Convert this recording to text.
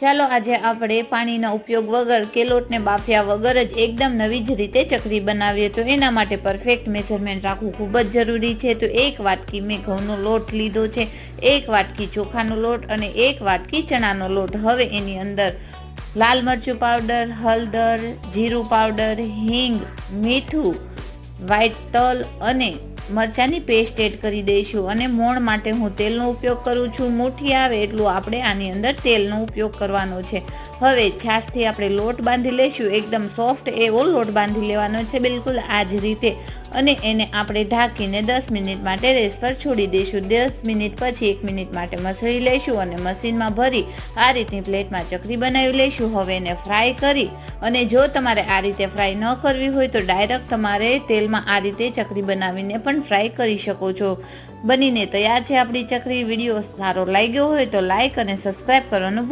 ચાલો આજે આપણે પાણીના ઉપયોગ વગર કેલોટને બાફ્યા વગર જ એકદમ નવી જ રીતે ચકરી બનાવીએ. તો એના માટે પરફેક્ટ મેઝરમેન્ટ રાખવું ખૂબ જ જરૂરી છે. તો એક વાટકી મેં ઘઉંનો લોટ લીધો છે. એક વાટકી ચોખાનો લોટ અને એક વાટકી ચણાનો લોટ. હવે એની અંદર લાલ મરચું પાવડર હળદર, જીરું પાવડર હિંગ, મીઠું વ્હાઈટ તલ અને મરચાંની પેસ્ટ એડ કરી દઈશું અને મોણ માટે હું તેલનો ઉપયોગ કરું છું. મુઠ્ઠી આવે એટલું આપણે આની અંદર તેલનો ઉપયોગ કરવાનો છે. હવે છાશથી આપણે લોટ બાંધી લઈશું એકદમ સોફ્ટ એવો લોટ બાંધી લેવાનો છે. બિલકુલ આ જ રીતે અને એને આપણે ઢાંકીને દસ મિનિટ માટે રેસ પર છોડી દઈશું. દસ મિનિટ પછી એક મિનિટ માટે મસળી લઈશું અને મશીનમાં ભરી આ રીતની પ્લેટમાં ચકરી બનાવી લઈશું. હવે એને ફ્રાય કરી અને જો તમારે આ રીતે ફ્રાય ન કરવી હોય તો ડાયરેક્ટ તમારે તેલમાં આ રીતે ચકરી બનાવીને પણ ફ્રાય કરી શકો છો. બનીને તૈયાર છે આપણી ચકરી. વીડિયો સારો લાગ્યો હોય તો લાઇક અને સબસ્ક્રાઈબ કરવાનું ભૂલ